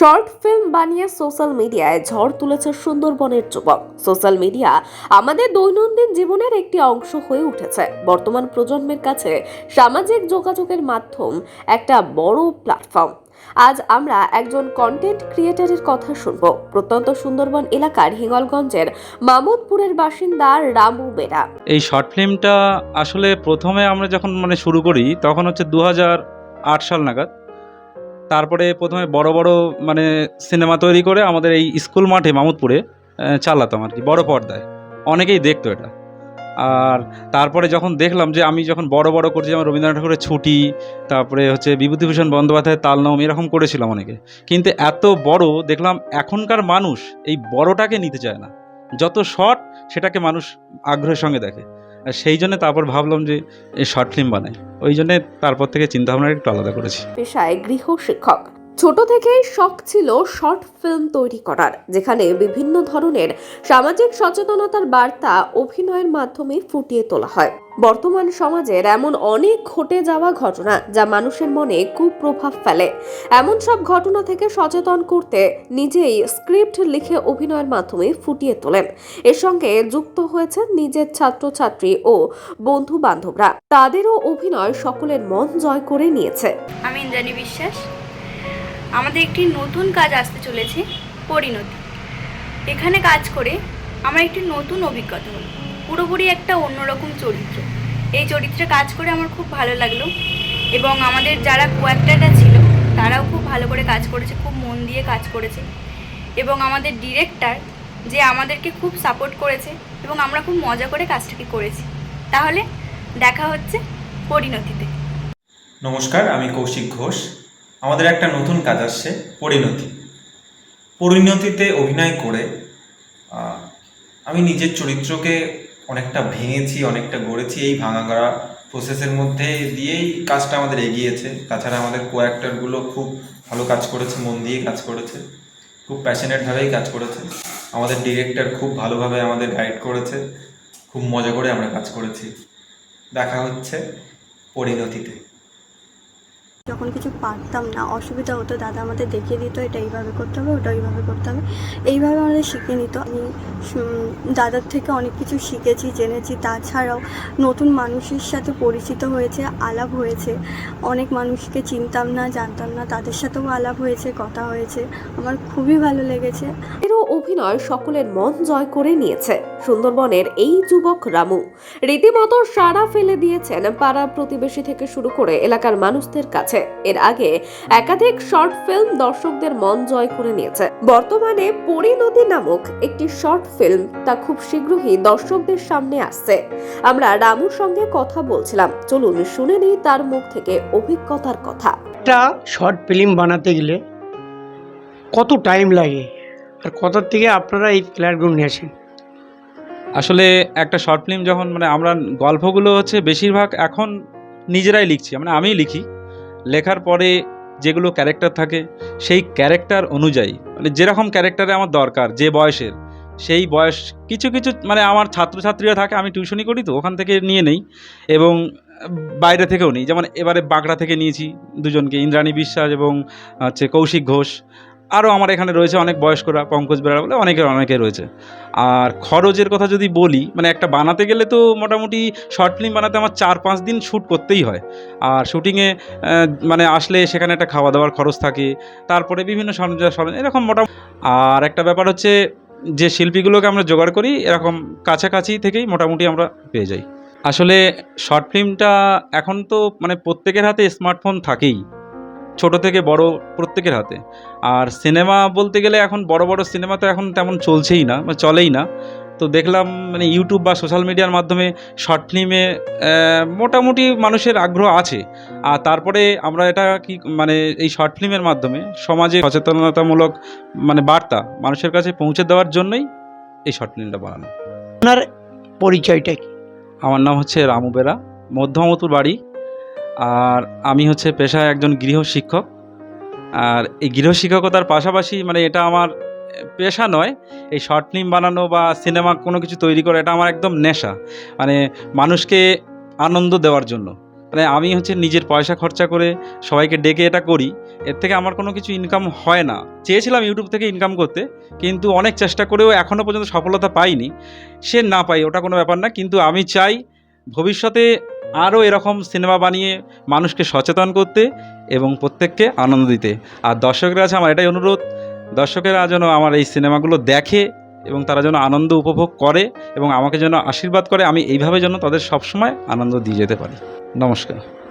Short film বানিয়ে social মিডিয়ায় ঝড় তুলেছে সুন্দরবনের যুবক। সোশ্যাল মিডিয়া আমাদের দৈনন্দিন জীবনের একটি অংশ হয়ে উঠেছে। বর্তমান প্রজন্মের কাছে সামাজিক যোগাযোগের মাধ্যম একটা বড় প্ল্যাটফর্ম আজ আমরা একজন কন্টেন্ট ক্রিয়েটারের কথা শুনব। প্রত্যন্ত সুন্দরবন এলাকার হিঙ্গলগঞ্জের মামুদপুরের বাসিন্দা রামু বেরা। এই শর্ট ফিল্মটা আসলে প্রথমে আমরা যখন মানে শুরু করি, তখন হচ্ছে দু সাল নাগাদ। তারপরে প্রথমে বড় বড় মানে সিনেমা তৈরি করে আমাদের এই স্কুল মাঠে মামুদপুরে চালাতাম আর কি, বড় পর্দায়। অনেকেই দেখতো এটা। আর তারপরে যখন দেখলাম যে আমি যখন বড় বড় করছি, যেমন রবীন্দ্রনাথ ঠাকুরের ছুটি, তারপরে হচ্ছে বিভূতিভূষণ বন্দ্যোপাধ্যায়ের তালনম এরকম করেছিলাম অনেকে। কিন্তু এত বড় দেখলাম এখনকার মানুষ এই বড়টাকে নিতে চায় না। যত শর্ট সেটাকে মানুষ আগ্রহের সঙ্গে দেখে। সেই জন্য তারপর ভাবলাম যে শর্ট ফিল্ম বানাই। ওই জন্য তারপর থেকে চিন্তাভাবনা একটু আলাদা করেছি। পেশায় গৃহ শিক্ষক। ছোট থেকেই শখ ছিল শর্ট ফিল্ম তৈরি করার, যেখানে বিভিন্ন ধরনের সামাজিক সচেতনতার বার্তা অভিনয়ের মাধ্যমে ফুটিয়ে তোলা হয়। বর্তমান সমাজের এমন অনেক ঘটে যাওয়া ঘটনা যা মানুষের মনে কুপ্রভাব ফেলে। এমন সব ঘটনা থেকে সচেতন করতে নিজেই স্ক্রিপ্ট লিখে অভিনয়ের মাধ্যমে ফুটিয়ে তোলেন। এর সঙ্গে যুক্ত হয়েছেন নিজের ছাত্রছাত্রী ও বন্ধু বান্ধবরা তাদেরও অভিনয় সকলের মন জয় করে নিয়েছে। আমি ইন্দ্রাণী বিশ্বাস। আমাদের একটি নতুন কাজ আসতে চলেছে, পরিণতি। এখানে কাজ করে আমার একটি নতুন অভিজ্ঞতা হলো। পুরোপুরি একটা অন্যরকম চরিত্র। এই চরিত্রে কাজ করে আমার খুব ভালো লাগল এবং আমাদের যারা কোয়াক্টাররা ছিল, তারাও খুব ভালো করে কাজ করেছে, খুব মন দিয়ে কাজ করেছে এবং আমাদের ডিরেক্টর যে আমাদেরকে খুব সাপোর্ট করেছে এবং আমরা খুব মজা করে কাজটাকে করেছি। তাহলে দেখা হচ্ছে পরিণতিতে। নমস্কার, আমি কৌশিক ঘোষ। আমাদের একটা নতুন কাজ আসছে, পরিণতি। পরিণতিতে অভিনয় করে আমি নিজের চরিত্রকে অনেকটা ভেঙেছি, অনেকটা গড়েছি, এই ভাঙা গড়া প্রসেসের মধ্যে দিয়েই কাজটা আমাদের এগিয়েছে। তাছাড়া আমাদের কো অ্যাক্টরগুলো খুব ভালো কাজ করেছে, মন দিয়ে কাজ করেছে, খুব প্যাশনেটভাবেই কাজ করেছে। আমাদের ডিরেক্টর খুব ভালোভাবে আমাদের গাইড করেছে, খুব মজা করে আমরা কাজ করেছি। দেখা হচ্ছে পরিণতিতে। যখন কিছু পারতাম না, অসুবিধা হতো, দাদা আমাদের দেখিয়ে দিত, এটা এইভাবে করতে হবে, ওটা এইভাবে করতে হবে। এইভাবে আমাদের শিখে নিত। আমি দাদার থেকে অনেক কিছু শিখেছি, জেনেছি। তাছাড়াও নতুন মানুষের সাথে পরিচিত হয়েছে, আলাপ হয়েছে। অনেক মানুষকে চিনতাম না, জানতাম না, তাদের সাথেও আলাপ হয়েছে, কথা হয়েছে। আমার খুবই ভালো লেগেছে। এরও অভিনয় সকলের মন জয় করে নিয়েছে। সুন্দরবনের এই যুবক রামু রীতিমতো সাড়া ফেলে দিয়েছেন পাড়া প্রতিবেশী থেকে শুরু করে এলাকার মানুষদের কাছে। এর আগে একাধিক শর্ট ফিল্ম দর্শকদের মন জয় করে নিয়েছে। বর্তমানে পরিণতি নামক একটি শর্ট ফিল্ম তা খুব শীঘ্রই দর্শকদের সামনে আসছে। আমরা রামুর সঙ্গে কথা বলছিলাম। চলুন শুনে নিই তার মুখ থেকে অভিজ্ঞতার কথা। একটা শর্ট ফিল্ম বানাতে গেলে কত টাইম লাগে? আর কোথার থেকে আপনারা এই প্ল্যাটগুলো নিয়েছেন আসলে একটা শর্ট ফিল্ম যখন মানে আমরা গল্পগুলো হচ্ছে বেশিরভাগ এখন নিজেরাই লিখছি। মানে আমিই লিখি। লেখার পরে যেগুলো ক্যারেক্টার থাকে, সেই ক্যারেক্টার অনুযায়ী মানে যেরকম ক্যারেক্টারে আমার দরকার, যে বয়সের, সেই বয়স, কিছু কিছু মানে আমার ছাত্রছাত্রীরা থাকে, আমি টিউশনই করি তো, ওখান থেকে নিয়ে নেই এবং বাইরে থেকেও নিই। যেমন এবারে বাঁকড়া থেকে নিয়েছি, দুজনকে, ইন্দ্রাণী বিশ্বাস এবং, হচ্ছে কৌশিক ঘোষ। আরও আমার এখানে রয়েছে অনেক বয়স্করা, পঙ্কজ বেড়া বলে অনেকের অনেকে রয়েছে। আর খরচের কথা যদি বলি মানে একটা বানাতে গেলে তো মোটামুটি শর্ট ফিল্ম বানাতে আমার চার পাঁচ দিন শ্যুট করতেই হয়। আর শ্যুটিংয়ে মানে আসলে সেখানে একটা খাওয়া দাওয়ার খরচ থাকে, তারপরে বিভিন্ন সরঞ্জাম সরঞ্জাম এরকম মোটামুটি আর একটা ব্যাপার হচ্ছে যে শিল্পীগুলোকে আমরা জোগাড় করি, এরকম কাছাকাছি থেকেই মোটামুটি আমরা পেয়ে যাই। আসলে শর্ট ফিল্মটা এখন তো মানে প্রত্যেকের হাতে স্মার্টফোন থাকেই। ছোট থেকে বড় প্রত্যেকের হাতে। আর সিনেমা বলতে গেলে এখন বড় বড় সিনেমা তো এখন তেমন চলছেই না বা চলেই না। তো দেখলাম মানে ইউটিউব বা সোশ্যাল মিডিয়ার মাধ্যমে শর্ট ফিল্মে মোটামুটি মানুষের আগ্রহ আছে। আর তারপরে আমরা এটা কি মানে এই শর্ট ফিল্মের মাধ্যমে সমাজে সচেতনতামূলক মানে বার্তা মানুষের কাছে পৌঁছে দেওয়ার জন্যই এই শর্ট ফিল্মটা বানানো আপনার পরিচয়টা কি? আমার নাম হচ্ছে রামু বেরা মধ্যমতুর বাড়ি আর আমি হচ্ছে পেশায় একজন গৃহ শিক্ষক। আর এই গৃহ শিক্ষকতার পাশাপাশি মানে এটা আমার পেশা নয়, এই শর্ট ফিল্ম বানানো বা সিনেমা কোনো কিছু তৈরি করা, এটা আমার একদম নেশা। মানে মানুষকে আনন্দ দেওয়ার জন্য। মানে আমি হচ্ছে নিজের পয়সা খরচা করে সবাইকে ডেকে এটা করি, এর থেকে আমার কোনো কিছু ইনকাম হয় না। চেয়েছিলাম ইউটিউব থেকে ইনকাম করতে, কিন্তু অনেক চেষ্টা করেও এখনও পর্যন্ত সফলতা পাইনি। সে না পাই, ওটা কোনো ব্যাপার না, কিন্তু আমি চাই ভবিষ্যতে আরও এরকম সিনেমা বানিয়ে মানুষকে সচেতন করতে এবং প্রত্যেককে আনন্দ দিতে। আর দর্শকরা আছে আমার এটাই অনুরোধ, দর্শকেরা যেন আমার এই সিনেমাগুলো দেখে এবং তারা যেন আনন্দ উপভোগ করে এবং আমাকে যেন আশীর্বাদ করে, আমি এইভাবে যেন তাদের সবসময় আনন্দ দিয়ে যেতে পারি। নমস্কার।